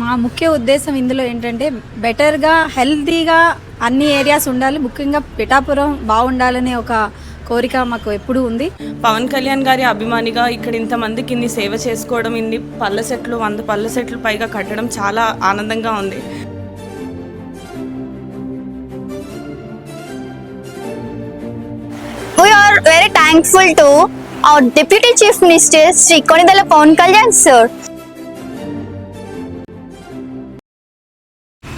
మా ముఖ్య ఉద్దేశం ఇందులో ఏంటంటే బెటర్గా హెల్తీగా అన్ని ఏరియాస్ ఉండాలి. ముఖ్యంగా పిఠాపురం బాగుండాలనే ఒక కోరిక మాకు ఎప్పుడూ ఉంది. పవన్ కళ్యాణ్ గారి అభిమానిగా ఇక్కడ ఇంతమందికి ఇన్ని సేవ చేసుకోవడం ఇన్ని పళ్ళ సెట్లు వంద పళ్ళ సెట్లు పైగా కట్టడం చాలా ఆనందంగా ఉంది. We are very thankful to our Deputy Chief Minister Sri Konidala Pawan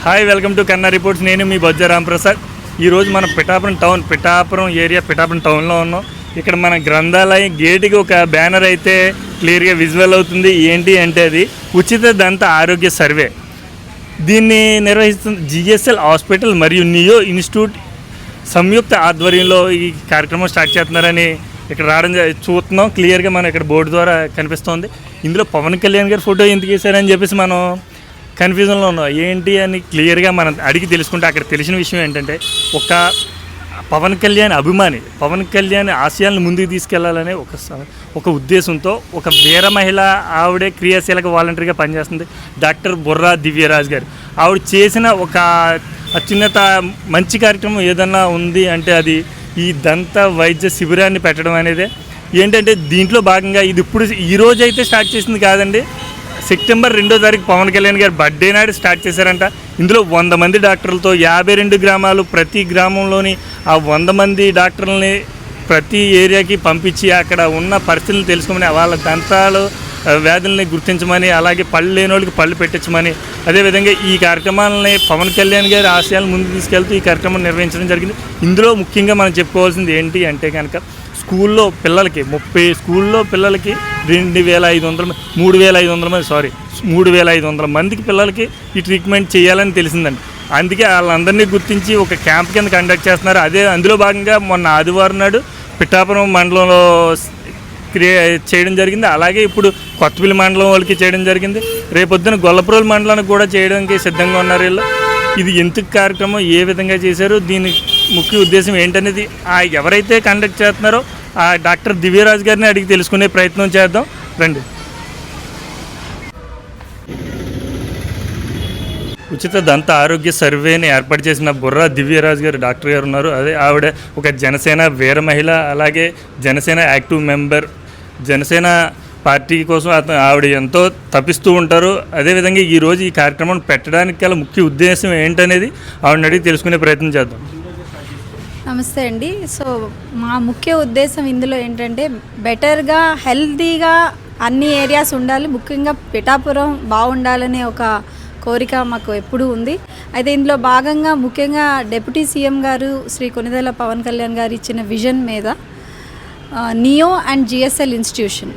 hi welcome to Kanna reports నేను మీ బొజ్జ రాంప్రసాద్. ఈరోజు మనం పిఠాపురం టౌన్ పిఠాపురం ఏరియా పిఠాపురం టౌన్లో ఉన్నాం. ఇక్కడ మన గ్రంథాలయం గేటుకి ఒక బ్యానర్ అయితే క్లియర్గా విజువల్ అవుతుంది. ఏంటి అంటే అది ఉచిత దంత ఆరోగ్య సర్వే. దీన్ని నిర్వహిస్తున్న జిఎస్ఎల్ హాస్పిటల్ మరియు నియో ఇన్స్టిట్యూట్ సంయుక్త ఆధ్వర్యంలో ఈ కార్యక్రమం స్టార్ట్ చేస్తున్నారని ఇక్కడ రావడం చూస్తున్నాం. క్లియర్గా మనం ఇక్కడ బోర్డు ద్వారా కనిపిస్తోంది. ఇందులో పవన్ కళ్యాణ్ గారి ఫోటో ఎందుకు వేశారని చెప్పేసి మనం కన్ఫ్యూజన్లో ఉన్నాం. ఏంటి అని క్లియర్గా మనం అడిగి తెలుసుకుంటే అక్కడ తెలిసిన విషయం ఏంటంటే ఒక పవన్ కళ్యాణ్ అభిమాని పవన్ కళ్యాణ్ ఆశయాలను ముందుకు తీసుకెళ్ళాలనే ఒక ఒక ఉద్దేశంతో ఒక వీర మహిళ ఆవిడే క్రియాశీలక వాలంటరీగా పనిచేస్తుంది. డాక్టర్ బుర్రా దివ్యరాజ్ గారు. ఆవిడ చేసిన ఒక అత్యున్నత మంచి కార్యక్రమం ఏదన్నా ఉంది అంటే అది ఈ దంత వైద్య శిబిరాన్ని పెట్టడం అనేది. ఏంటంటే దీంట్లో భాగంగా ఇది ఇప్పుడు ఈ రోజైతే అయితే స్టార్ట్ చేసింది కాదండి. సెప్టెంబర్ రెండో తారీఖు పవన్ కళ్యాణ్ గారు బర్త్డే నాడు స్టార్ట్ చేశారంట. ఇందులో వంద మంది డాక్టర్లతో యాభై రెండు గ్రామాలు ప్రతి గ్రామంలోని ఆ వంద మంది డాక్టర్లని ప్రతి ఏరియాకి పంపించి అక్కడ ఉన్న పరిస్థితులను తెలుసుకోమని వాళ్ళ దంతాలు వ్యాధుల్ని గుర్తించమని అలాగే పళ్ళు లేని వాళ్ళకి పళ్ళు పెట్టించమని అదేవిధంగా ఈ కార్యక్రమాలని పవన్ కళ్యాణ్ గారి ఆశయాలను ముందు తీసుకెళ్తూ ఈ కార్యక్రమం నిర్వహించడం జరిగింది. ఇందులో ముఖ్యంగా మనం చెప్పుకోవాల్సింది ఏంటి అంటే కనుక స్కూల్లో పిల్లలకి ముప్పై స్కూల్లో పిల్లలకి రెండు వేల ఐదు వందల మూడు వేల ఐదు వందల మంది సారీ మూడు వేల ఐదు వందల మందికి పిల్లలకి ఈ ట్రీట్మెంట్ చేయాలని తెలిసిందండి. అందుకే వాళ్ళందరినీ గుర్తించి ఒక క్యాంప్ కింద కండక్ట్ చేస్తున్నారు. అదే అందులో భాగంగా మొన్న ఆదివారం నాడు పిఠాపురం మండలంలో క్రియే చేయడం జరిగింది. అలాగే ఇప్పుడు కొత్తపల్లి మండలం వాళ్ళకి చేయడం జరిగింది. రేపొద్దున గొల్లపురోలు మండలానికి కూడా చేయడానికి సిద్ధంగా ఉన్నారు వీళ్ళు. ఇది ఎందుకు కార్యక్రమం? ఏ విధంగా చేశారు? దీని ముఖ్య ఉద్దేశం ఏంటనేది ఆ ఎవరైతే కండక్ట్ చేస్తున్నారో ఆ డాక్టర్ దివ్యరాజ్ గారిని అడిగి తెలుసుకునే ప్రయత్నం చేద్దాం. రండి. ఉచిత దంత ఆరోగ్య సర్వేని ఏర్పాటు చేసిన బుర్రా దివ్యరాజ్ గారు డాక్టర్ గారు ఉన్నారు. అదే ఆవిడ ఒక జనసేన వీర మహిళ అలాగే Janasena active member Janasena party కోసం అతను ఆవిడ ఎంతో తప్పిస్తూ ఉంటారు. అదేవిధంగా ఈరోజు ఈ కార్యక్రమం పెట్టడానికి గల ముఖ్య ఉద్దేశం ఏంటనేది ఆవిడని అడిగి తెలుసుకునే ప్రయత్నం చేద్దాం. నమస్తే అండి. సో మా ముఖ్య ఉద్దేశం ఇందులో ఏంటంటే బెటర్గా హెల్తీగా అన్ని ఏరియాస్ ఉండాలి ముఖ్యంగా పిఠాపురం బాగుండాలనే ఒక కోరిక మాకు ఎప్పుడూ ఉంది. అయితే ఇందులో భాగంగా ముఖ్యంగా డిప్యూటీ సీఎం గారు శ్రీ కొనిదెల పవన్ కళ్యాణ్ గారు ఇచ్చిన విజన్ మీద నియో అండ్ జిఎస్ఎల్ ఇన్స్టిట్యూషన్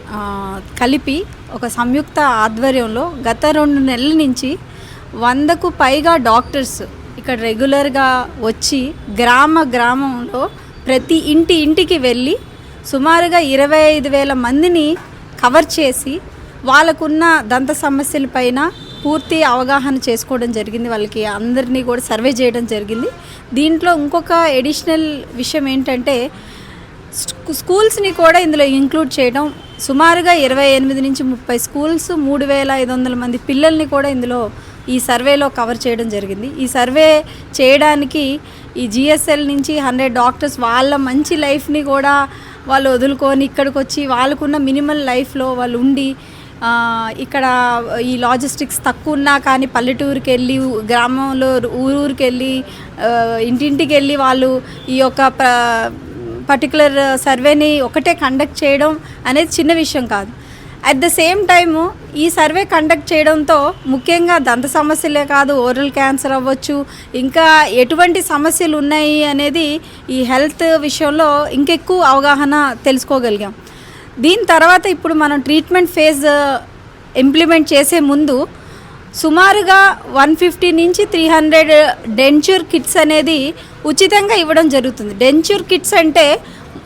కలిపి ఒక సంయుక్త ఆధ్వర్యంలో గత రెండు నెలల నుంచి వందకు పైగా డాక్టర్స్ ఇక్కడ రెగ్యులర్గా వచ్చి గ్రామ గ్రామంలో ప్రతి ఇంటి ఇంటికి వెళ్ళి సుమారుగా ఇరవై ఐదు వేల మందిని కవర్ చేసి వాళ్ళకున్న దంత సమస్యలపైన పూర్తి అవగాహన చేసుకోవడం జరిగింది. వాళ్ళకి అందరినీ కూడా సర్వే చేయడం జరిగింది. దీంట్లో ఇంకొక ఎడిషనల్ విషయం ఏంటంటే స్కూ- స్కూల్స్ని కూడా ఇందులో ఇంక్లూడ్ చేయడం. సుమారుగా ఇరవై ఎనిమిది నుంచి ముప్పై స్కూల్స్ మూడు వేల ఐదు వందల మంది పిల్లల్ని కూడా ఇందులో ఈ సర్వేలో కవర్ చేయడం జరిగింది. ఈ సర్వే చేయడానికి ఈ జిఎస్ఎల్ నుంచి హండ్రెడ్ డాక్టర్స్ వాళ్ళ మంచి లైఫ్ని కూడా వాళ్ళు వదులుకొని ఇక్కడికి వచ్చి వాళ్ళకున్న మినిమల్ లైఫ్లో వాళ్ళు ఉండి ఇక్కడ ఈ లాజిస్టిక్స్ తక్కువ ఉన్నా కానీ పల్లెటూరుకి వెళ్ళి గ్రామంలో ఊరు వెళ్ళి ఇంటింటికి వెళ్ళి వాళ్ళు ఈ యొక్క పర్టికులర్ సర్వేని ఒకటే కండక్ట్ చేయడం అనేది చిన్న విషయం కాదు. అట్ ద సేమ్ టైము ఈ సర్వే కండక్ట్ చేయడంతో ముఖ్యంగా దంత సమస్యలే కాదు ఓరల్ క్యాన్సర్ అవ్వచ్చు ఇంకా ఎటువంటి సమస్యలు ఉన్నాయి అనేది ఈ హెల్త్ విషయంలో ఇంకెక్కువ అవగాహన తెలుసుకోగలిగాం. దీని తర్వాత ఇప్పుడు మనం ట్రీట్మెంట్ ఫేజ్ ఇంప్లిమెంట్ చేసే ముందు సుమారుగా వన్ ఫిఫ్టీ నుంచి త్రీ హండ్రెడ్ డెంచ్యూర్ కిట్స్ అనేది ఉచితంగా ఇవ్వడం జరుగుతుంది. డెంచ్యూర్ కిట్స్ అంటే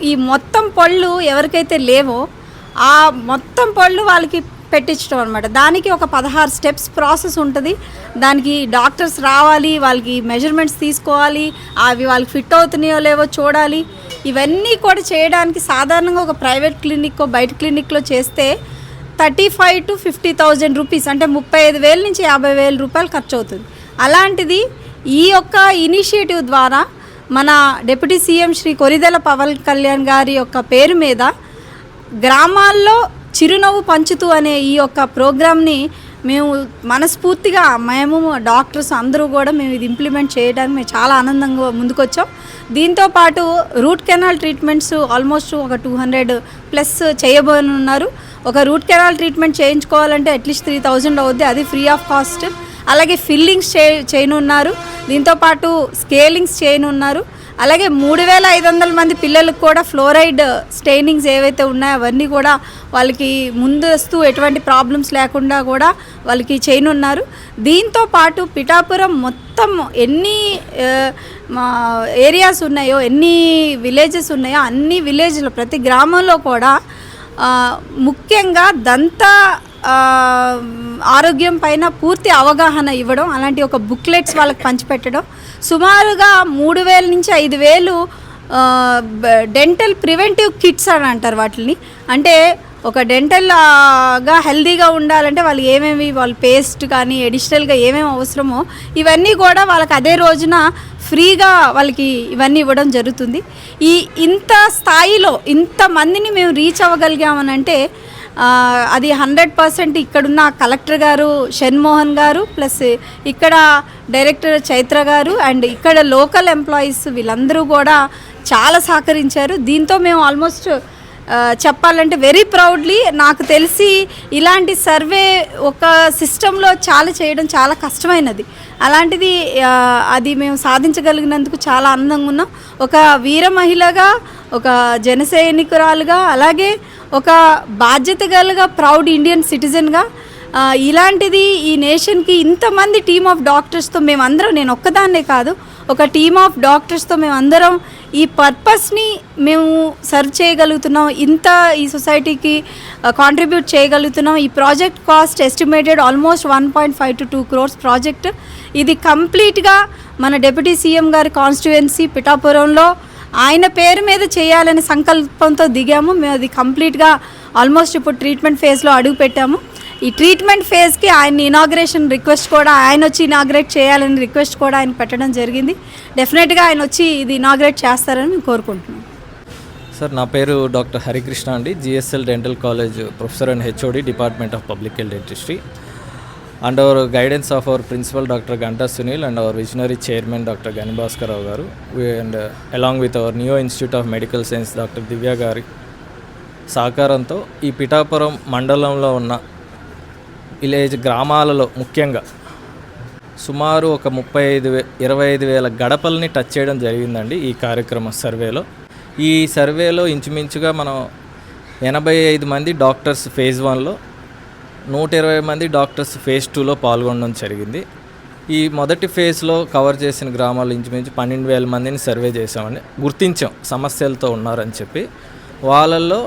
ఈ మొత్తం పళ్ళు ఎవరికైతే లేవో ఆ మొత్తం పళ్ళు వాళ్ళకి పెట్టించడం అనమాట దానికి ఒక పదహారు స్టెప్స్ ప్రాసెస్ ఉంటుంది. దానికి డాక్టర్స్ రావాలి వాళ్ళకి మెజర్మెంట్స్ తీసుకోవాలి అవి వాళ్ళకి ఫిట్ అవుతున్నాయో లేవో చూడాలి. ఇవన్నీ కూడా చేయడానికి సాధారణంగా ఒక ప్రైవేట్ క్లినిక్ బయట క్లినిక్లో చేస్తే thirty five to fifty thousand rupees అంటే ముప్పై ఐదు వేల నుంచి యాభై వేల రూపాయలు ఖర్చు అవుతుంది అలాంటిది ఈ యొక్క ఇనిషియేటివ్ ద్వారా మన డిప్యూటీ సీఎం శ్రీ కొరిదెల పవన్ కళ్యాణ్ గారి యొక్క పేరు మీద గ్రామాల్లో చిరునవ్వు పంచుతూ అనే ఈ యొక్క ప్రోగ్రామ్ని మేము మనస్ఫూర్తిగా మేము డాక్టర్స్ అందరూ కూడా మేము ఇది ఇంప్లిమెంట్ చేయడానికి మేము చాలా ఆనందంగా ముందుకొచ్చాం. దీంతో పాటు రూట్ కెనాల్ ట్రీట్మెంట్స్ ఆల్మోస్ట్ ఒక టూ హండ్రెడ్ ప్లస్ చేయబోనున్నారు ఒక రూట్ కెనాల్ ట్రీట్మెంట్ చేయించుకోవాలంటే అట్లీస్ట్ త్రీ థౌజండ్ అవుద్ది అది ఫ్రీ ఆఫ్ కాస్ట్. అలాగే ఫిల్లింగ్స్ చే చేయనున్నారు. దీంతోపాటు స్కేలింగ్స్ చేయనున్నారు. అలాగే మూడు వేల ఐదు వందల మంది పిల్లలకు కూడా ఫ్లోరైడ్ స్టెయినింగ్స్ ఏవైతే ఉన్నాయో అవన్నీ కూడా వాళ్ళకి ముందస్తు ఎటువంటి ప్రాబ్లమ్స్ లేకుండా కూడా వాళ్ళకి చేయనున్నారు. దీంతో పాటు పిఠాపురం మొత్తం ఎన్ని మా ఏరియాస్ ఉన్నాయో ఎన్ని విలేజెస్ ఉన్నాయో అన్ని విలేజ్లో ప్రతి గ్రామంలో కూడా ముఖ్యంగా దంత ఆరోగ్యం పైన పూర్తి అవగాహన ఇవ్వడం అలాంటి ఒక బుక్లెట్స్ వాళ్ళకి పంచిపెట్టడం. సుమారుగా మూడు వేల నుంచి ఐదు వేలు డెంటల్ ప్రివెంటివ్ కిట్స్ అని అంటారు వాటిని అంటే ఒక డెంటల్గా హెల్దీగా ఉండాలంటే వాళ్ళు ఏమేమి వాళ్ళ పేస్ట్ కానీ అడిషనల్గా ఏమేమి అవసరమో ఇవన్నీ కూడా వాళ్ళకి అదే రోజున ఫ్రీగా వాళ్ళకి ఇవన్నీ ఇవ్వడం జరుగుతుంది. ఈ ఇంత స్థాయిలో ఇంతమందిని మేము రీచ్ అవ్వగలిగామనంటే అది హండ్రెడ్ పర్సెంట్ ఇక్కడున్న కలెక్టర్ గారు షణ్మోహన్ గారు ప్లస్ ఇక్కడ డైరెక్టర్ చైత్ర గారు అండ్ ఇక్కడ లోకల్ ఎంప్లాయీస్ వీళ్ళందరూ కూడా చాలా సహకరించారు. దీంతో మేము ఆల్మోస్ట్ చెప్పాలంటే వెరీ ప్రౌడ్లీ నాకు తెలిసి ఇలాంటి సర్వే ఒక సిస్టంలో చాలా చేయడం చాలా కష్టమైనది. అలాంటిది అది మేము సాధించగలిగినందుకు చాలా ఆనందంగా ఉన్నాం. ఒక వీర మహిళగా ఒక జనసైనికురాలుగా అలాగే ఒక బాధ్యత గలగా ప్రౌడ్ ఇండియన్ సిటిజన్గా ఇలాంటిది ఈ నేషన్కి ఇంతమంది టీమ్ ఆఫ్ డాక్టర్స్తో మేమందరం నేను ఒక్కదాన్నే కాదు ఒక టీమ్ ఆఫ్ డాక్టర్స్తో మేమందరం ఈ పర్పస్ని మేము సర్వ్ చేయగలుగుతున్నాం. ఇంత ఈ సొసైటీకి కాంట్రిబ్యూట్ చేయగలుగుతున్నాం. ఈ project cost estimated almost one point five to two crores project. ఇది కంప్లీట్గా మన డిప్యూటీ సీఎం గారి కాన్స్టిట్యుయెన్సీ పిఠాపురంలో ఆయన పేరు మీద చేయాలనే సంకల్పంతో దిగాము. మేము అది కంప్లీట్గా ఆల్మోస్ట్ ఇప్పుడు ట్రీట్మెంట్ ఫేజ్లో అడుగు పెట్టాము ఈ ట్రీట్మెంట్ ఫేజ్కి ఆయన ఇనాగ్రేషన్ రిక్వెస్ట్ కూడా ఆయన వచ్చి ఇనాగ్రేట్ చేయాలని రిక్వెస్ట్ కూడా ఆయన పెట్టడం జరిగింది. డెఫినెట్గా ఆయన వచ్చి ఇది ఇనాగ్రేట్ చేస్తారని మేము కోరుకుంటున్నాం. సార్ నా పేరు డాక్టర్ హరికృష్ణ అండి. GSL dental college professor and HOD department of public health dentistry and our guidance of our principal doctor Ganta Sunil and our visionary chairman doctor Gani Bhaskar Rao గారు and along with our new institute of medical science doctor Divya గారి సహకారంతో ఈ పిఠాపురం మండలంలో ఉన్న village గ్రామాలలో ముఖ్యంగా సుమారు ఒక ముప్పై ఐదు వే ఇరవై ఐదు వేల గడపల్ని టచ్ చేయడం జరిగిందండి ఈ కార్యక్రమ సర్వేలో. ఈ సర్వేలో ఇంచుమించుగా మనం ఎనభై ఐదు మంది డాక్టర్స్ ఫేజ్ వన్లో నూట ఇరవై మంది డాక్టర్స్ ఫేజ్ టూలో పాల్గొనడం జరిగింది. ఈ మొదటి ఫేజ్లో కవర్ చేసిన గ్రామాలు ఇంచుమించు పన్నెండు వేల మందిని సర్వే చేసామండి గుర్తించాం సమస్యలతో ఉన్నారని చెప్పి. వాళ్ళల్లో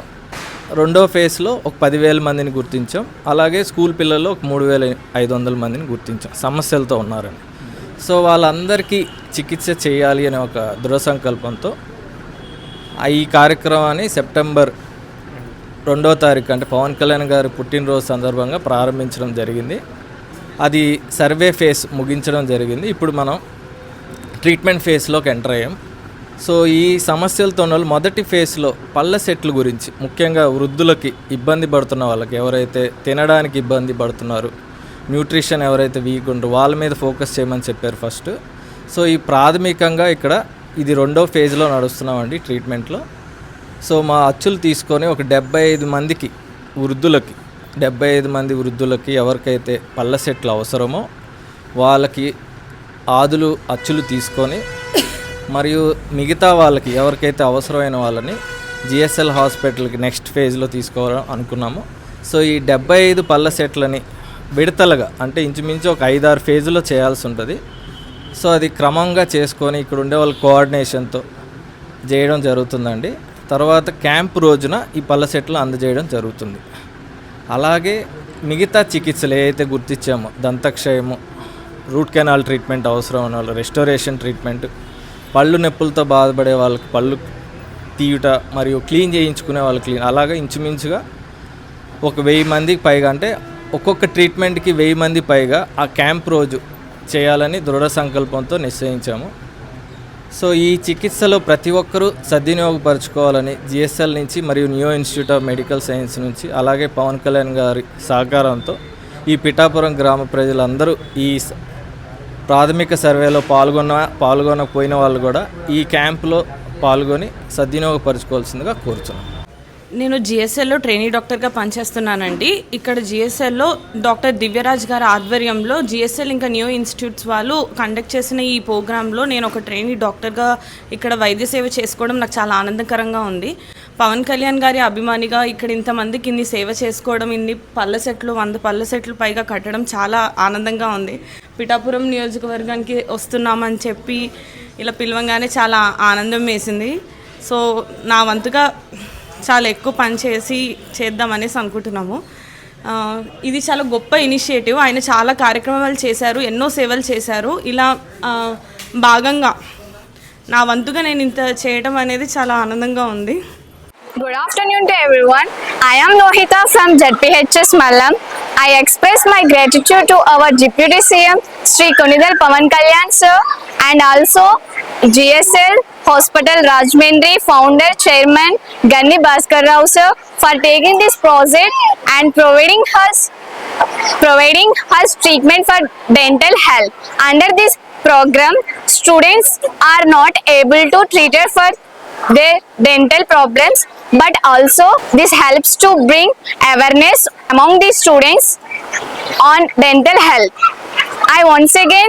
రెండో ఫేజ్లో ఒక పదివేల మందిని గుర్తించాం. అలాగే స్కూల్ పిల్లల్లో ఒక మూడు వేల ఐదు వందల మందిని గుర్తించాం. సమస్యలతో ఉన్నారని. సో వాళ్ళందరికీ చికిత్స చేయాలి అనే ఒక దృఢ సంకల్పంతో ఈ కార్యక్రమాన్ని సెప్టెంబర్ రెండో తారీఖు అంటే పవన్ కళ్యాణ్ గారి పుట్టినరోజు సందర్భంగా ప్రారంభించడం జరిగింది. అది సర్వే ఫేస్ ముగించడం జరిగింది. ఇప్పుడు మనం ట్రీట్మెంట్ ఫేస్లోకి ఎంటర్ అయ్యాం. సో ఈ సమస్యలతో ఉన్న వాళ్ళు మొదటి ఫేజ్లో పళ్ళ సెట్లు గురించి ముఖ్యంగా వృద్ధులకి ఇబ్బంది పడుతున్న వాళ్ళకి ఎవరైతే తినడానికి ఇబ్బంది పడుతున్నారు న్యూట్రిషన్ ఎవరైతే వీక్ ఉంటారో వాళ్ళ మీద ఫోకస్ చేయమని చెప్పారు ఫస్ట్. సో ఈ ప్రాథమికంగా ఇక్కడ ఇది రెండో ఫేజ్లో నడుస్తున్నామండి ట్రీట్మెంట్లో. సో మా అచ్చులు తీసుకొని ఒక డెబ్బై ఐదు మందికి వృద్ధులకి డెబ్బై ఐదు మంది వృద్ధులకి ఎవరికైతే పళ్ళ సెట్లు అవసరమో వాళ్ళకి ఆదులు అచ్చులు తీసుకొని మరియు మిగతా వాళ్ళకి ఎవరికైతే అవసరమైన వాళ్ళని జిఎస్ఎల్ హాస్పిటల్కి నెక్స్ట్ ఫేజ్లో తీసుకోవాలని అనుకున్నాము. సో ఈ డెబ్బై ఐదు పళ్ళ సెట్లని విడతలుగా అంటే ఇంచుమించు ఒక ఐదారు ఫేజ్లో చేయాల్సి ఉంటుంది. సో అది క్రమంగా చేసుకొని ఇక్కడ ఉండే వాళ్ళ కోఆర్డినేషన్తో చేయడం జరుగుతుందండి. తర్వాత క్యాంప్ రోజున ఈ పళ్ళ సెట్లు అందజేయడం జరుగుతుంది. అలాగే మిగతా చికిత్సలు ఏవైతే గుర్తించామో దంతక్షయము రూట్ కెనాల్ ట్రీట్మెంట్ అవసరం ఉన్న వాళ్ళు రెస్టోరేషన్ ట్రీట్మెంట్ పళ్ళు నొప్పులతో బాధపడే వాళ్ళకి పళ్ళు తీయుట మరియు క్లీన్ చేయించుకునే వాళ్ళు క్లీన్ అలాగే ఇంచుమించుగా ఒక వెయ్యి మందికి పైగా అంటే ఒక్కొక్క ట్రీట్మెంట్కి వెయ్యి మంది పైగా ఆ క్యాంప్ రోజు చేయాలని దృఢ సంకల్పంతో నిశ్చయించాము. సో ఈ చికిత్సలో ప్రతి ఒక్కరూ సద్వినియోగపరచుకోవాలని జిఎస్ఎల్ నుంచి మరియు new institute of medical science నుంచి అలాగే పవన్ కళ్యాణ్ గారి సహకారంతో ఈ పిఠాపురం గ్రామ ప్రజలందరూ ఈ స- ప్రాథమిక సర్వేలో పాల్గొన్న పాల్గొనకపోయిన వాళ్ళు కూడా ఈ క్యాంపులో పాల్గొని సద్వినియోగపరచుకోవాల్సిందిగా కోరుతున్నాను నేను జిఎస్ఎల్లో ట్రైనీ డాక్టర్గా పనిచేస్తున్నానండి. ఇక్కడ జిఎస్ఎల్లో డాక్టర్ దివ్యరాజ్ గారి ఆధ్వర్యంలో జిఎస్ఎల్ ఇంకా న్యూ ఇన్స్టిట్యూట్స్ వాళ్ళు కండక్ట్ చేసిన ఈ ప్రోగ్రాంలో నేను ఒక ట్రైనీ డాక్టర్గా ఇక్కడ వైద్య సేవ చేసుకోవడం నాకు చాలా ఆనందకరంగా ఉంది. పవన్ కళ్యాణ్ గారి అభిమానిగా ఇక్కడ ఇంతమందికి ఇన్ని సేవ చేసుకోవడం ఇన్ని పళ్ళ సెట్లు వంద పళ్ళ సెట్లు పైగా కట్టడం చాలా ఆనందంగా ఉంది. పిఠాపురం నియోజకవర్గానికి వస్తున్నామని చెప్పి ఇలా పిలవంగానే చాలా ఆనందం వేసింది. సో నా వంతుగా చాలా ఎక్కువ పని చేసి చేద్దామనేసి అనుకుంటున్నాము. ఇది చాలా గొప్ప ఇనిషియేటివ్. ఆయన చాలా కార్యక్రమాలు చేశారు ఎన్నో సేవలు చేశారు. ఇలా భాగంగా నా వంతుగా నేను ఇంత చేయడం అనేది చాలా ఆనందంగా ఉంది. Good afternoon to everyone. I am Lohita from ZPHS Mallam. I express my gratitude to our Deputy CM Sri Konidal Pavan Kalyan sir and also GSL Hospital Rajmendri founder chairman Ganni Bhaskar Rao sir for taking this project and providing us providing us treatment for dental health. Under this program, students are not able to treat for their dental problems, but also this helps to bring awareness among the students on dental health. I once again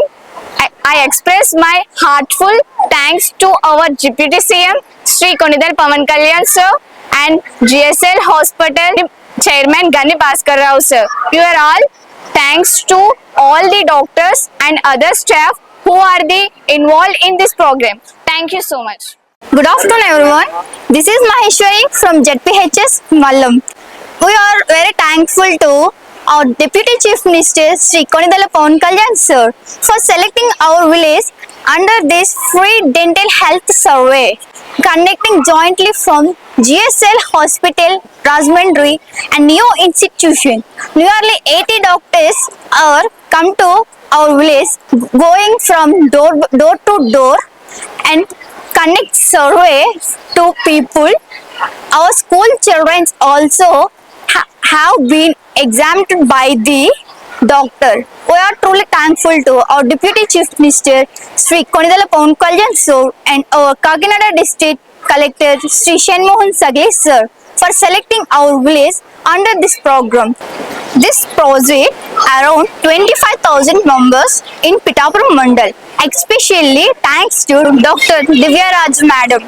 I, express my heartful thanks to our Deputy CM Sri Konidal Pavan Kalyan sir and GSL Hospital Chairman Gani Bhaskar Rao sir. You are all thanks to all the doctors and other staff who are the involved in this program. Thank you so much. Good afternoon everyone. This is Maheshwari from ZPHS Mallam. We are very thankful to our Deputy Chief Minister Sri Konidala Pawan Kalyan sir for selecting our village under this free dental health survey conducting jointly from GSL Hospital Rajmandri and New Institution. Nearly 80 doctors are come to our village going from door, door to door and conduct survey to people. Our school children also ha- have been examined by the doctor. We are truly thankful to our Deputy Chief Minister Sri Konidala Pawan Kalyan sir and our Kakinada District Collector Sri Shanmohan Sagle sir for selecting our village under this program. This project around 25,000 members in Pitapuram Mandal. Especially thanks to Dr. Divya Raj Madam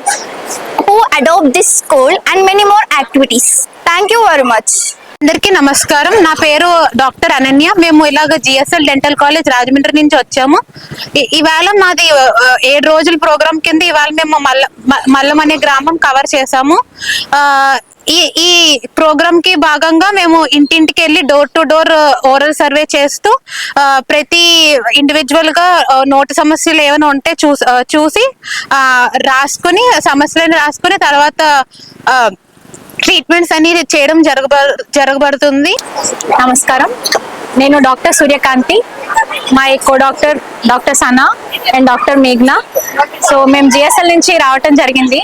who adopt this school and many more activities. Thank you very much. అందరికీ నమస్కారం నా పేరు doctor Ananya మేము ఇలాగ GSL dental college Rajahmundry నుంచి వచ్చాము ఇవాళ ఈవేళ మాది ఏడు రోజుల ప్రోగ్రామ్ కింద ఇవాళ మేము మల్ల మల్లం అనే గ్రామం కవర్ చేసాము ఈ ఈ ప్రోగ్రామ్కి భాగంగా మేము ఇంటింటికి వెళ్ళి door to door oral survey చేస్తూ uh, ప్రతి ఇండివిజువల్గా uh, నోటు సమస్యలు ఏమైనా ఉంటే uh, చూసి చూసి ఆ, రాసుకుని సమస్యలను రాసుకుని తర్వాత ట్రీట్మెంట్స్ అనేది చేయడం జరగబ జరగబడుతుంది. నమస్కారం. నేను డాక్టర్ సూర్యకాంతి. మా co doctor doctor Sana and doctor మేఘ్నా. So మేము జిఎస్ఎల్ నుంచి రావటం జరిగింది.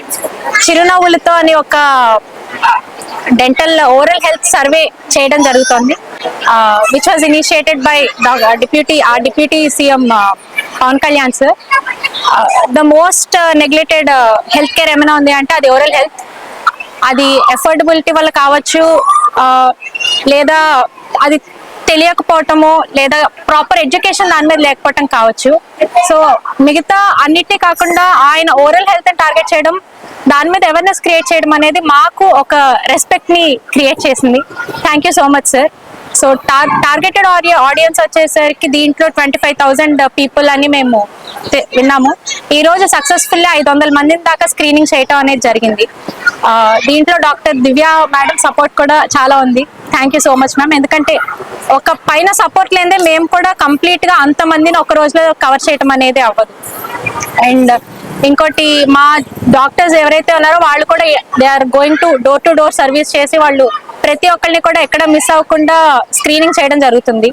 చిరునవ్వులతో అని ఒక డెంటల్ ఓరల్ హెల్త్ సర్వే చేయడం జరుగుతుంది. Which was initiated by deputy ఆ deputy CM uh, uh, Pawan Kalyan sir the most neglected health care ఏమైనా ఉంది అంటే అది ఓరల్ హెల్త్ అది ఎఫోర్డబిలిటీ వల్ల కావచ్చు లేదా అది తెలియకపోవటము లేదా ప్రాపర్ ఎడ్యుకేషన్ దాని మీద లేకపోవటం కావచ్చు. సో మిగతా అన్నిటి కాకుండా ఆయన ఓరల్ హెల్త్ టార్గెట్ చేయడం దాని మీద అవేర్నెస్ క్రియేట్ చేయడం అనేది మాకు ఒక రెస్పెక్ట్ని క్రియేట్ చేసింది. Thank you so much sir so tar targeted audience వచ్చేసరికి దీంట్లో ట్వంటీ ఫైవ్ థౌజండ్ పీపుల్ అని మేము విన్నాము. ఈ రోజు సక్సెస్ఫుల్ ఐదు వందల మందిని దాకా స్క్రీనింగ్ చేయటం అనేది జరిగింది. దీంట్లో డాక్టర్ దివ్య మేడం సపోర్ట్ కూడా చాలా ఉంది. Thank you so much ma'am ఎందుకంటే ఒక పైన సపోర్ట్ లేదే మేము కూడా కంప్లీట్గా అంత మందిని ఒక రోజులో కవర్ చేయటం అనేది అవ్వదు. అండ్ ఇంకోటి మా డాక్టర్స్ ఎవరైతే ఉన్నారో వాళ్ళు కూడా they are going to door to door service చేసి వాళ్ళు ప్రతి ఒక్కరిని కూడా ఎక్కడ మిస్ అవ్వకుండా స్క్రీనింగ్ చేయడం జరుగుతుంది.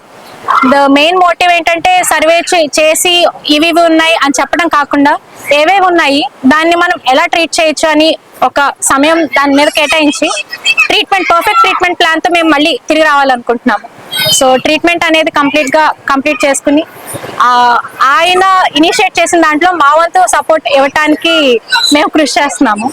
ద మెయిన్ మోటివ్ ఏంటంటే సర్వే చేసి ఇవి ఇవి ఉన్నాయి అని చెప్పడం కాకుండా ఏవేవి ఉన్నాయి దాన్ని మనం ఎలా ట్రీట్ చేయొచ్చు అని ఒక సమయం దాని మీద కేటాయించి ట్రీట్మెంట్ పర్ఫెక్ట్ ట్రీట్మెంట్ ప్లాన్తో మేము మళ్ళీ తిరిగి రావాలనుకుంటున్నాము. సో ట్రీట్మెంట్ అనేది కంప్లీట్గా కంప్లీట్ చేసుకుని ఆయన ఇనిషియేట్ చేసిన దాంట్లో మా వంతు సపోర్ట్ ఇవ్వటానికి మేము కృషి చేస్తున్నాము.